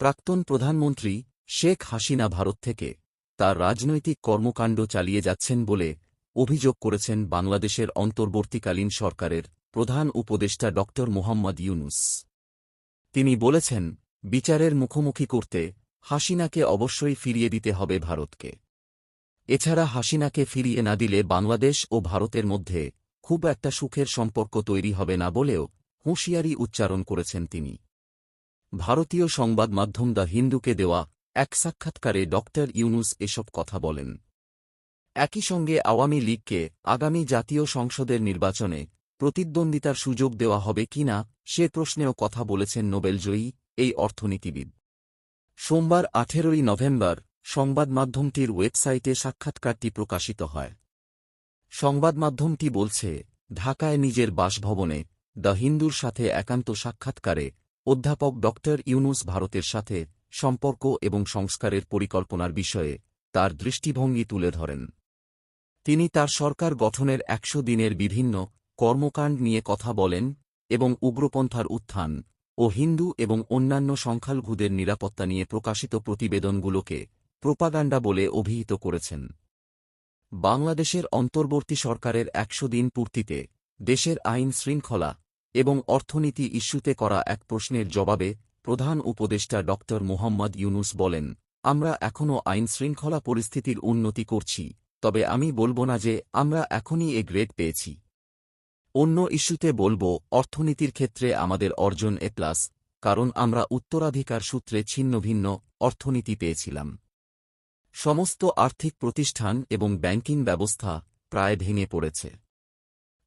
প্রাক্তন প্রধানমন্ত্রী শেখ হাসিনা ভারত থেকে তার রাজনৈতিক কর্মকাণ্ড চালিয়ে যাচ্ছেন বলে অভিযোগ করেছেন বাংলাদেশের অন্তর্বর্তীকালীন সরকারের প্রধান উপদেষ্টা ড. মোহাম্মদ ইউনুস। তিনি বলেছেন, বিচারের মুখোমুখি করতে হাসিনাকে অবশ্যই ফিরিয়ে দিতে হবে ভারতকে। এছাড়া হাসিনাকে ফিরিয়ে না দিলে বাংলাদেশ ও ভারতের মধ্যে খুব একটা সুখের সম্পর্ক তৈরি হবে না বলেও হুঁশিয়ারি উচ্চারণ করেছেন তিনি। ভারতীয় সংবাদ মাধ্যম দ্য হিন্দুকে দেওয়া এক সাক্ষাৎকারে ড. ইউনুস এসব কথা বলেন। একই সঙ্গে আওয়ামী লীগকে আগামী জাতীয় সংসদের নির্বাচনে প্রতিদ্বন্দ্বিতার সুযোগ দেওয়া হবে কিনা সে প্রশ্নেও কথা বলেছেন নোবেলজয়ী এই অর্থনীতিবিদ। সোমবার আঠেরোই নভেম্বর সংবাদ মাধ্যমটির ওয়েবসাইটে সাক্ষাৎকারটি প্রকাশিত হয়। সংবাদ মাধ্যমটি বলছে, ঢাকায় নিজের বাসভবনে দ্য হিন্দুর সাথে একান্ত সাক্ষাৎকারে অধ্যাপক ড. ইউনুস ভারতের সাথে সম্পর্ক এবং সংস্কারের পরিকল্পনার বিষয়ে তার দৃষ্টিভঙ্গি তুলে ধরেন। তিনি তার সরকার গঠনের একশো দিনের বিভিন্ন কর্মকাণ্ড নিয়ে কথা বলেন এবং উগ্রপন্থার উত্থান ও হিন্দু এবং অন্যান্য সংখ্যালঘুদের নিরাপত্তা নিয়ে প্রকাশিত প্রতিবেদনগুলোকে প্রোপাগান্ডা বলে অভিহিত করেছেন। বাংলাদেশের অন্তর্বর্তী সরকারের একশো দিন পূর্তিতে দেশের আইন শৃঙ্খলা এবং অর্থনীতি ইস্যুতে করা এক প্রশ্নের জবাবে প্রধান উপদেষ্টা ড. মোহাম্মদ ইউনুস বলেন, আমরা এখনও আইন শৃঙ্খলা পরিস্থিতির উন্নতি করছি, তবে আমি বলব না যে আমরা এখনই এ গ্রেড পেয়েছি। অন্য ইস্যুতে বলব, অর্থনীতির ক্ষেত্রে আমাদের অর্জন এ প্লাস, কারণ আমরা উত্তরাধিকার সূত্রে ছিন্নভিন্ন অর্থনীতি পেয়েছিলাম। সমস্ত আর্থিক প্রতিষ্ঠান এবং ব্যাংকিং ব্যবস্থা প্রায় ভেঙে পড়েছে।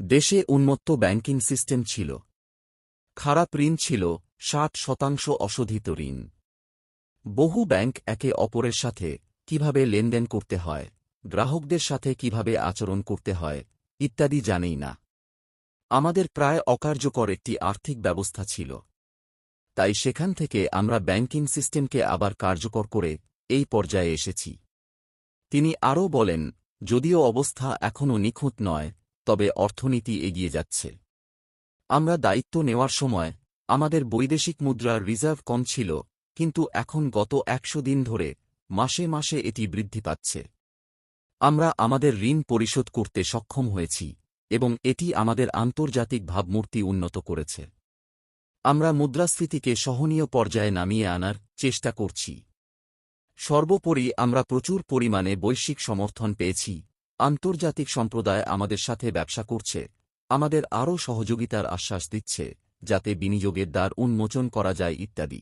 দেশে উন্মত্ত ব্যাংকিং সিস্টেম ছিল। খারাপ ঋণ ছিল ষাট শতাংশ অশোধিত ঋণ। বহু ব্যাংক একে অপরের সাথে কীভাবে লেনদেন করতে হয়, গ্রাহকদের সাথে কীভাবে আচরণ করতে হয়, ইত্যাদি জানেই না। আমাদের প্রায় অকার্যকর একটি আর্থিক ব্যবস্থা ছিল। তাই সেখান থেকে আমরা ব্যাংকিং সিস্টেমকে আবার কার্যকর করে এই পর্যায়ে এসেছি। তিনি আরও বলেন, যদিও অবস্থা এখনও নিখুঁত নয় তবে অর্থনীতি এগিয়ে যাচ্ছে। আমরা দায়িত্ব নেওয়ার সময় আমাদের বৈদেশিক মুদ্রার রিজার্ভ কম ছিল, কিন্তু এখন গত একশো দিন ধরে মাসে মাসে এটি বৃদ্ধি পাচ্ছে। আমরা আমাদের ঋণ পরিশোধ করতে সক্ষম হয়েছি এবং এটি আমাদের আন্তর্জাতিক ভাবমূর্তি উন্নত করেছে। আমরা মুদ্রাস্ফীতিকে সহনীয় পর্যায়ে নামিয়ে আনার চেষ্টা করছি। সর্বোপরি আমরা প্রচুর পরিমাণে বৈশ্বিক সমর্থন পেয়েছি আন্তর্জাতিক সম্প্রদায় আমাদের সাথে ব্যবসা করছে, আমাদের আরও সহযোগিতার আশ্বাস দিচ্ছে, যাতে বিনিয়োগের দ্বার উন্মোচন করা যায় ইত্যাদি।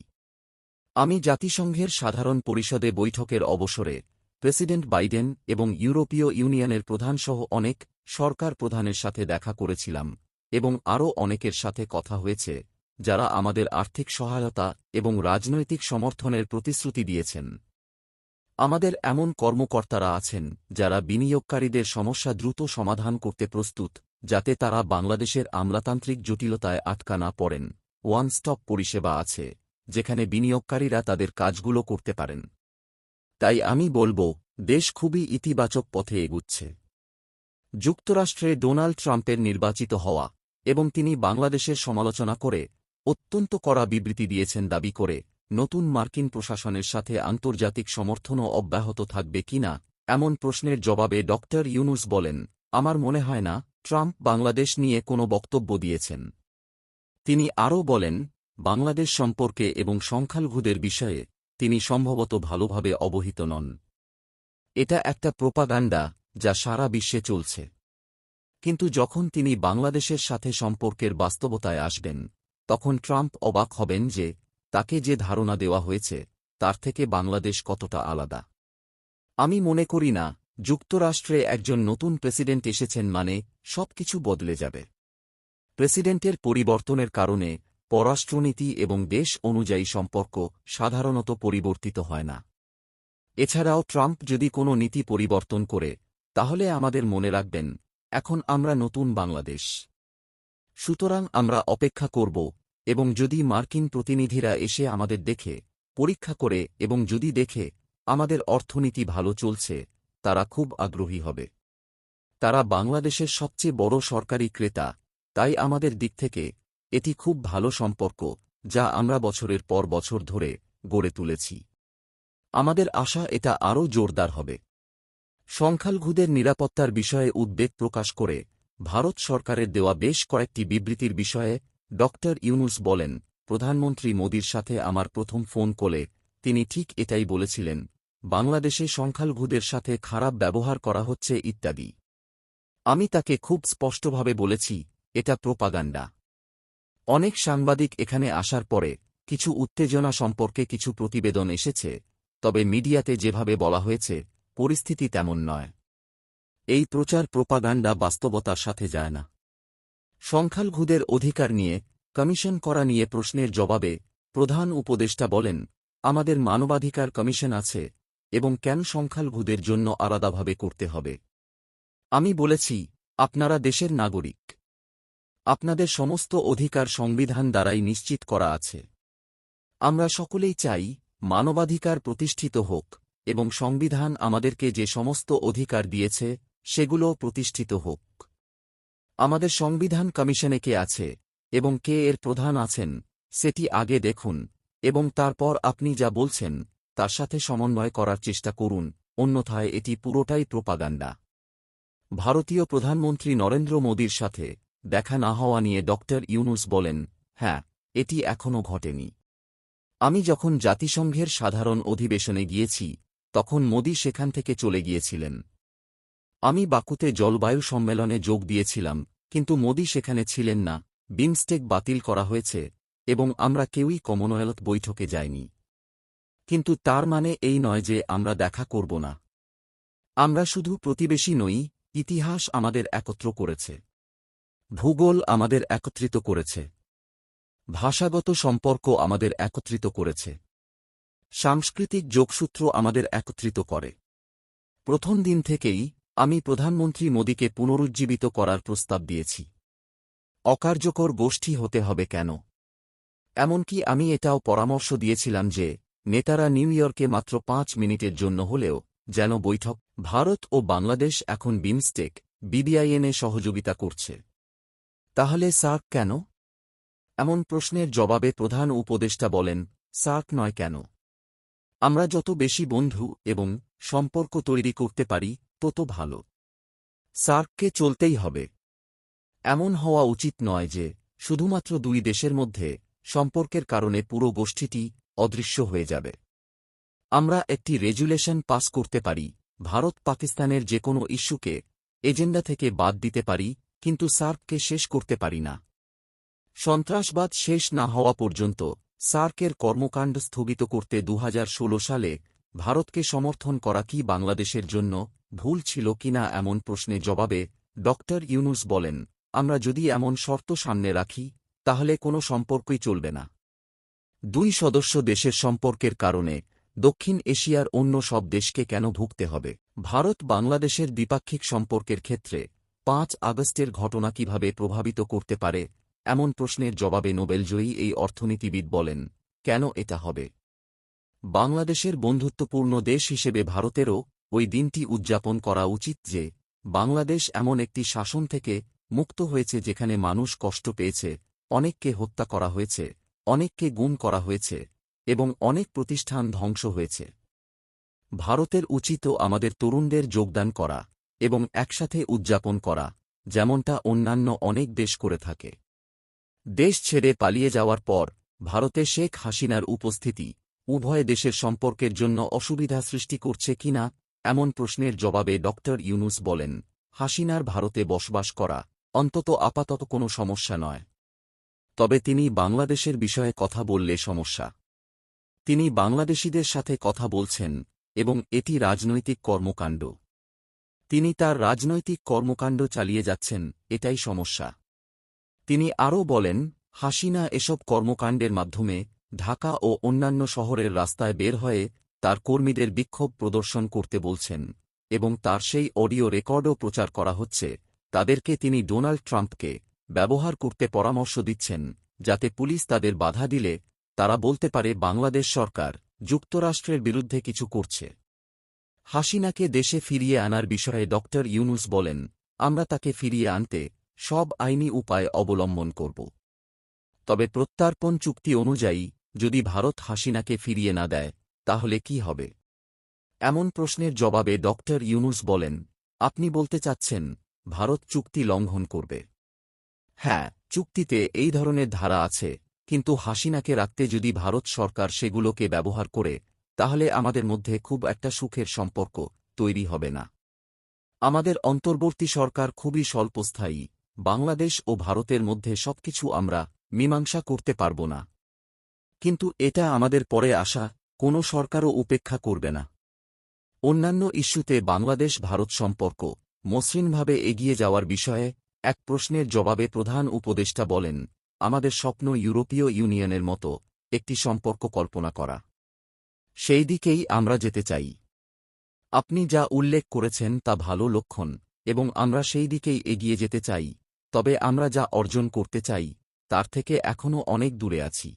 আমি জাতিসংঘের সাধারণ পরিষদে বৈঠকের অবসরে প্রেসিডেন্ট বাইডেন এবং ইউরোপীয় ইউনিয়নের প্রধানসহ অনেক সরকার প্রধানের সাথে দেখা করেছিলাম এবং আরও অনেকের সাথে কথা হয়েছে, যারা আমাদের আর্থিক সহায়তা এবং রাজনৈতিক সমর্থনের প্রতিশ্রুতি দিয়েছেন। আমাদের এমন কর্মকর্তারা আছেন, যারা বিনিয়োগকারীদের সমস্যা দ্রুত সমাধান করতে প্রস্তুত, যাতে তারা বাংলাদেশের আমলাতান্ত্রিক জটিলতায় আটকা না পড়েন। ওয়ান স্টপ পরিষেবা আছে, যেখানে বিনিয়োগকারীরা তাদের কাজগুলো করতে পারেন। তাই আমি বলব, দেশ খুবই ইতিবাচক পথে এগুচ্ছে। যুক্তরাষ্ট্রে ডোনাল্ড ট্রাম্পের নির্বাচিত হওয়া, এবং তিনি বাংলাদেশের সমালোচনা করে, অত্যন্ত কড়া বিবৃতি দিয়েছেন দাবি করে নতুন মার্কিন প্রশাসনের সাথে আন্তর্জাতিক সমর্থনও অব্যাহত থাকবে কিনা এমন প্রশ্নের জবাবে ড ইউনুস বলেন, আমার মনে হয় না, ট্রাম্প বাংলাদেশ নিয়ে কোনো বক্তব্য দিয়েছেন। তিনি আরও বলেন, বাংলাদেশ সম্পর্কে এবং সংখ্যালঘুদের বিষয়ে তিনি সম্ভবত ভালোভাবে অবহিত নন। এটা একটা প্রোপাগান্ডা যা সারা বিশ্বে চলছে। কিন্তু যখন তিনি বাংলাদেশের সাথে সম্পর্কের বাস্তবতায় আসবেন, তখন ট্রাম্প অবাক হবেন যে তাকে যে ধারণা দেওয়া হয়েছে, তার থেকে বাংলাদেশ কতটা আলাদা? আমি মনে করি না, যুক্তরাষ্ট্রে একজন নতুন প্রেসিডেন্ট এসেছেন মানে সবকিছু বদলে যাবে। প্রেসিডেন্টের পরিবর্তনের কারণে পররাষ্ট্রনীতি এবং দেশ অনুযায়ী সম্পর্ক সাধারণত পরিবর্তিত হয় না। এছাড়াও ট্রাম্প যদি কোনো নীতি পরিবর্তন করে, তাহলে আমাদের মনে রাখবেন, এখন আমরা নতুন বাংলাদেশ। সুতরাং আমরা অপেক্ষা করব এবং যদি মার্কিন প্রতিনিধিরা এসে আমাদের দেখে, পরীক্ষা করে এবং যদি দেখে, আমাদের অর্থনীতি ভালো চলছে, তারা খুব আগ্রহী হবে। তারা বাংলাদেশের সবচেয়ে বড় সরকারি ক্রেতা, তাই আমাদের দিক থেকে এটি খুব ভালো সম্পর্ক, যা আমরা বছরের পর বছর ধরে গড়ে তুলেছি। আমাদের আশা এটা আরও জোরদার হবে। সংখ্যালঘুদের নিরাপত্তার বিষয়ে উদ্বেগ প্রকাশ করে, ভারত সরকারের দেওয়া বেশ কয়েকটি বিবৃতির বিষয়ে ড ইউনুস বলেন, প্রধানমন্ত্রী মোদীর সাথে আমার প্রথম ফোন কলে, তিনি ঠিক এটাই বলেছিলেন, বাংলাদেশে সংখ্যালঘুদের সাথে খারাপ ব্যবহার করা হচ্ছে ইত্যাদি। আমি তাকে খুব স্পষ্টভাবে বলেছি, এটা প্রোপাগান্ডা। অনেক সাংবাদিক এখানে আসার পরে, কিছু উত্তেজনা সম্পর্কে কিছু প্রতিবেদন এসেছে, তবে মিডিয়াতে যেভাবে বলা হয়েছে, পরিস্থিতি তেমন নয়। এই প্রচার প্রোপাগান্ডা বাস্তবতার সাথে যায় না। সংখ্যালঘুদের অধিকার নিয়ে কমিশন করা নিয়ে প্রশ্নের জবাবে প্রধান উপদেষ্টা বলেন, আমাদের মানবাধিকার কমিশন আছে এবং কেন সংখ্যালঘুদের জন্য আলাদাভাবে করতে হবে? আমি বলেছি, আপনারা দেশের নাগরিক। আপনাদের সমস্ত অধিকার সংবিধান দ্বারাই নিশ্চিত করা আছে। আমরা সকলেই চাই, মানবাধিকার প্রতিষ্ঠিত হোক এবং সংবিধান আমাদেরকে যে সমস্ত অধিকার দিয়েছে, সেগুলো প্রতিষ্ঠিত হোক। আমাদের সংবিধান কমিশনে কে আছে এবং কে এর প্রধান আছেন, সেটি আগে দেখুন এবং তারপর আপনি যা বলছেন, তার সাথে সমন্বয় করার চেষ্টা করুন, অন্যথায় এটি পুরোটাই প্রোপাগান্ডা। ভারতীয় প্রধানমন্ত্রী নরেন্দ্র মোদীর সাথে দেখা না হওয়া নিয়ে ড ইউনুস বলেন হ্যাঁ এটি এখনও ঘটেনি। আমি যখন জাতিসংঘের সাধারণ অধিবেশনে গিয়েছি, তখন মোদী সেখান থেকে চলে গিয়েছিলেন। আমি বাকুতে জলবায়ু সম্মেলনে যোগ দিয়েছিলাম, কিন্তু মোদী সেখানে ছিলেন না, বিমস্টেক বাতিল করা হয়েছে, এবং আমরা কেউই কমনওয়েলথ বৈঠকে যাইনি। কিন্তু তার মানে এই নয় যে আমরা দেখা করব না। আমরা শুধু প্রতিবেশী নই, ইতিহাস আমাদের একত্র করেছে। ভূগোল আমাদের একত্রিত করেছে। ভাষাগত সম্পর্ক আমাদের একত্রিত করেছে। সাংস্কৃতিক যোগসূত্র আমাদের একত্রিত করে। প্রথম দিন থেকেই আমি প্রধানমন্ত্রী মোদীকে পুনরুজ্জীবিত করার প্রস্তাব দিয়েছি। অকার্যকর গোষ্ঠী হতে হবে কেন? এমনকি আমি এটাও পরামর্শ দিয়েছিলাম যে, নেতারা নিউ ইয়র্কে মাত্র পাঁচ মিনিটের জন্য হলেও, যেন বৈঠক, ভারত ও বাংলাদেশ এখন বিমস্টেক, বিবিআইএনে সহযোগিতা করছে। তাহলে সার্ক কেন? এমন প্রশ্নের জবাবে প্রধান উপদেষ্টা বলেন, সার্ক নয় কেন? আমরা যত বেশি বন্ধু এবং সম্পর্ক তৈরি করতে পারি তত ভালো। সার্ককে চলতেই হবে। এমন হওয়া উচিত নয় যে, শুধুমাত্র দুই দেশের মধ্যে সম্পর্কের কারণে পুরো গোষ্ঠীটি অদৃশ্য হয়ে যাবে। আমরা একটি রেজুলেশন পাস করতে পারি, ভারত পাকিস্তানের যে কোনো ইস্যুকে এজেন্ডা থেকে বাদ দিতে পারি, কিন্তু সার্ককে শেষ করতে পারি না। সন্ত্রাসবাদ শেষ না হওয়া পর্যন্ত সার্কের কর্মকাণ্ড স্থগিত করতে দুহাজার ষোল সালে ভারতকে সমর্থন করা কি বাংলাদেশের জন্য ভুল ছিল কিনা এমন প্রশ্নে জবাবে ড ইউনুস বলেন, আমরা যদি এমন শর্ত সামনে রাখি, তাহলে কোনো সম্পর্কই চলবে না। দুই সদস্য দেশের সম্পর্কের কারণে, দক্ষিণ এশিয়ার অন্য সব দেশকে কেন ভুগতে হবে? ভারত বাংলাদেশের দ্বিপাক্ষিক সম্পর্কের ক্ষেত্রে, পাঁচ আগস্টের ঘটনা কীভাবে প্রভাবিত করতে পারে? এমন প্রশ্নের জবাবে নোবেলজয়ী এই অর্থনীতিবিদ বলেন, কেন এটা হবে? বাংলাদেশের বন্ধুত্বপূর্ণ দেশ হিসেবে ভারতেরও ওই দিনটি উদযাপন করা উচিত যে, বাংলাদেশ এমন একটি শাসন থেকে মুক্ত হয়েছে যেখানে মানুষ কষ্ট পেয়েছে, অনেককে হত্যা করা হয়েছে, অনেককে গুম করা হয়েছে, এবং অনেক প্রতিষ্ঠান ধ্বংস হয়েছে। ভারতের উচিত আমাদের তরুণদের যোগদান করা এবং একসাথে উদযাপন করা, যেমনটা অন্যান্য অনেক দেশ করে থাকে। দেশ ছেড়ে পালিয়ে যাওয়ার পর, ভারতে শেখ হাসিনার উপস্থিতি উভয় দেশের সম্পর্কের জন্য অসুবিধা সৃষ্টি করছে কিনা এমন প্রশ্নের জবাবে ড ইউনুস বলেন, হাসিনার ভারতে বসবাস করা অন্তত আপাতত কোনো সমস্যা নয়। তবে তিনি বাংলাদেশের বিষয়ে কথা বললে সমস্যা। তিনি বাংলাদেশিদের সাথে কথা বলছেন এবং এটি রাজনৈতিক কর্মকাণ্ড। তিনি তার রাজনৈতিক কর্মকাণ্ড চালিয়ে যাচ্ছেন, এটাই সমস্যা। তিনি আরও বলেন, হাসিনা এসব কর্মকাণ্ডের মাধ্যমে ঢাকা ও অন্যান্য শহরের রাস্তায় বের হয়ে তার কর্মীদের বিক্ষোভ প্রদর্শন করতে বলছেন এবং তার সেই অডিও রেকর্ডও প্রচার করা হচ্ছে। তাদেরকে তিনি ডোনাল্ড ট্রাম্পকে ব্যবহার করতে পরামর্শ দিচ্ছেন, যাতে পুলিশ তাদের বাধা দিলে তারা বলতে পারে বাংলাদেশ সরকার যুক্তরাষ্ট্রের বিরুদ্ধে কিছু করছে। হাসিনাকে দেশে ফিরিয়ে আনার বিষয়ে ড ইউনুস বলেন, আমরা তাকে ফিরিয়ে আনতে সব আইনি উপায় অবলম্বন করব। তবে প্রত্যার্পণ চুক্তি অনুযায়ী যদি ভারত হাসিনাকে ফিরিয়ে না দেয় তাহলে কি হবে? এমন প্রশ্নের জবাবে ডক্টর ইউনুস বলেন, আপনি বলতে চাচ্ছেন, ভারত চুক্তি লঙ্ঘন করবে। হ্যাঁ চুক্তিতে এই ধরনের ধারা আছে, কিন্তু হাসিনাকে রাখতে যদি ভারত সরকার সেগুলোকে ব্যবহার করে, তাহলে আমাদের মধ্যে খুব একটা সুখের সম্পর্ক তৈরি হবে না। আমাদের অন্তর্বর্তী সরকার খুবই স্বল্পস্থায়ী, বাংলাদেশ ও ভারতের মধ্যে সবকিছু আমরা মীমাংসা করতে পারব না। কিন্তু এটা আমাদের পরে আসা কোনো সরকারও উপেক্ষা করবে না। অন্যান্য ইস্যুতে বাংলাদেশ, ভারত সম্পর্ক মসৃণভাবে এগিয়ে যাওয়ার বিষয়ে এক প্রশ্নের জবাবে প্রধান উপদেষ্টা বলেন, আমাদের স্বপ্ন ইউরোপীয় ইউনিয়নের মতো একটি সম্পর্ক কল্পনা করা। সেই দিকেই আমরা যেতে চাই। আপনি যা উল্লেখ করেছেন তা ভালো লক্ষণ এবং আমরা সেই দিকেই এগিয়ে যেতে চাই, তবে আমরা যা অর্জন করতে চাই তার থেকে এখনও অনেক দূরে আছি।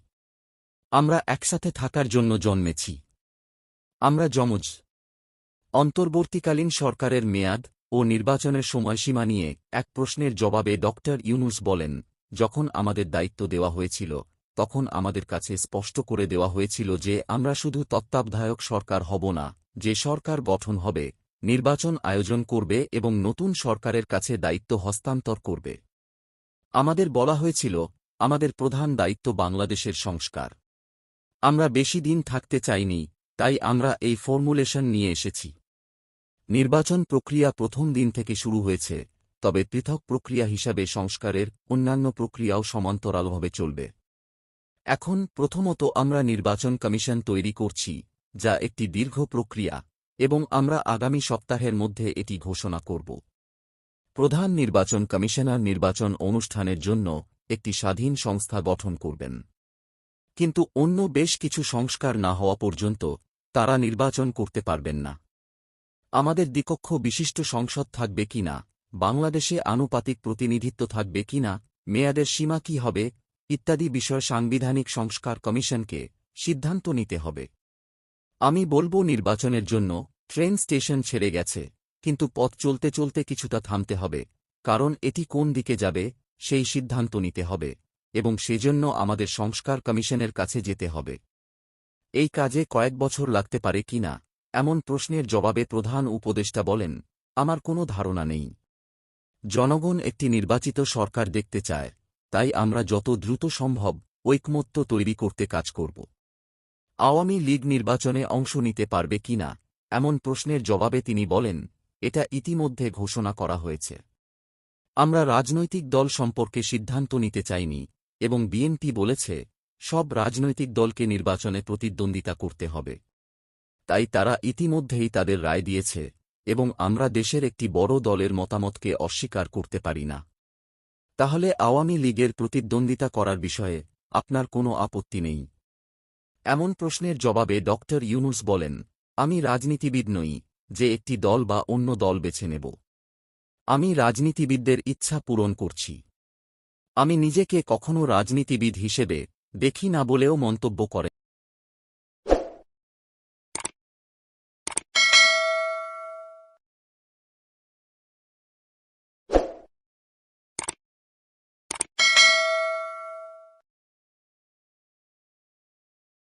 আমরা একসাথে থাকার জন্য জন্মেছি। আমরা যমজ। অন্তর্বর্তীকালীন সরকারের মেয়াদ ও নির্বাচনের সময়সীমা নিয়ে এক প্রশ্নের জবাবে ডক্টর ইউনুস বলেন, যখন আমাদের দায়িত্ব দেওয়া হয়েছিল, তখন আমাদের কাছে স্পষ্ট করে দেওয়া হয়েছিল যে আমরা শুধু তত্ত্বাবধায়ক সরকার হব না, যে সরকার গঠন হবে, নির্বাচন আয়োজন করবে এবং নতুন সরকারের কাছে দায়িত্ব হস্তান্তর করবে। আমাদের বলা হয়েছিল, আমাদের প্রধান দায়িত্ব বাংলাদেশের সংস্কার। আমরা বেশি দিন থাকতে চাইনি, তাই আমরা এই ফর্মুলেশন নিয়ে এসেছি। নির্বাচন প্রক্রিয়া প্রথম দিন থেকে শুরু হয়েছে, তবে পৃথক প্রক্রিয়া হিসাবে সংস্কারের অন্যান্য প্রক্রিয়াও সমান্তরালভাবে চলবে। এখন প্রথমত আমরা নির্বাচন কমিশন তৈরি করছি, যা একটি দীর্ঘ প্রক্রিয়া, এবং আমরা আগামী সপ্তাহের মধ্যে এটি ঘোষণা করব। প্রধান নির্বাচন কমিশনার নির্বাচন অনুষ্ঠানের জন্য একটি স্বাধীন সংস্থা গঠন করবেন। কিন্তু অন্য বেশ কিছু সংস্কার না হওয়া পর্যন্ত তারা নির্বাচন করতে পারবেন না। আমাদের দ্বিকক্ষ বিশিষ্ট সংসদ থাকবে কিনা বাংলাদেশে আনুপাতিক প্রতিনিধিত্ব থাকবে কিনা মেয়াদের সীমা কি হবে? ইত্যাদি বিষয় সাংবিধানিক সংস্কার কমিশনকে সিদ্ধান্ত নিতে হবে। আমি বলব নির্বাচনের জন্য ট্রেন স্টেশন ছেড়ে গেছে, কিন্তু পথ চলতে চলতে কিছুটা থামতে হবে, কারণ এটি কোন দিকে যাবে সেই সিদ্ধান্ত নিতে হবে। এবং সেজন্য আমাদের সংস্কার কমিশনের কাছে যেতে হবে। এই কাজে কয়েক বছর লাগতে পারে কিনা এমন প্রশ্নের জবাবে প্রধান উপদেষ্টা বলেন, আমার কোনো ধারণা নেই। জনগণ একটি নির্বাচিত সরকার দেখতে চায়, তাই আমরা যত দ্রুত সম্ভব ঐকমত্য তৈরি করতে কাজ করব। আওয়ামী লীগ নির্বাচনে অংশ নিতে পারবে কিনা এমন প্রশ্নের জবাবে তিনি বলেন, এটা ইতিমধ্যে ঘোষণা করা হয়েছে। আমরা রাজনৈতিক দল সম্পর্কে সিদ্ধান্ত নিতে চাইনি এবং বিএনপি বলেছে, সব রাজনৈতিক দলকে নির্বাচনে প্রতিদ্বন্দ্বিতা করতে হবে। তাই তারা ইতিমধ্যেই তাদের রায় দিয়েছে এবং আমরা দেশের একটি বড় দলের মতামতকে অস্বীকার করতে পারি না। তাহলে আওয়ামী লীগের প্রতিদ্বন্দ্বিতা করার বিষয়ে আপনার কোনো আপত্তি নেই? এমন প্রশ্নের জবাবে ডক্টর ইউনুস বলেন, আমি রাজনীতিবিদ নই, যে একটি দল বা অন্য দল বেছে নেব। আমি রাজনীতিবিদদের ইচ্ছা পূরণ করছি। আমি নিজেকে কখনও রাজনীতিবিদ হিসেবে দেখি না বলেও মন্তব্য করে।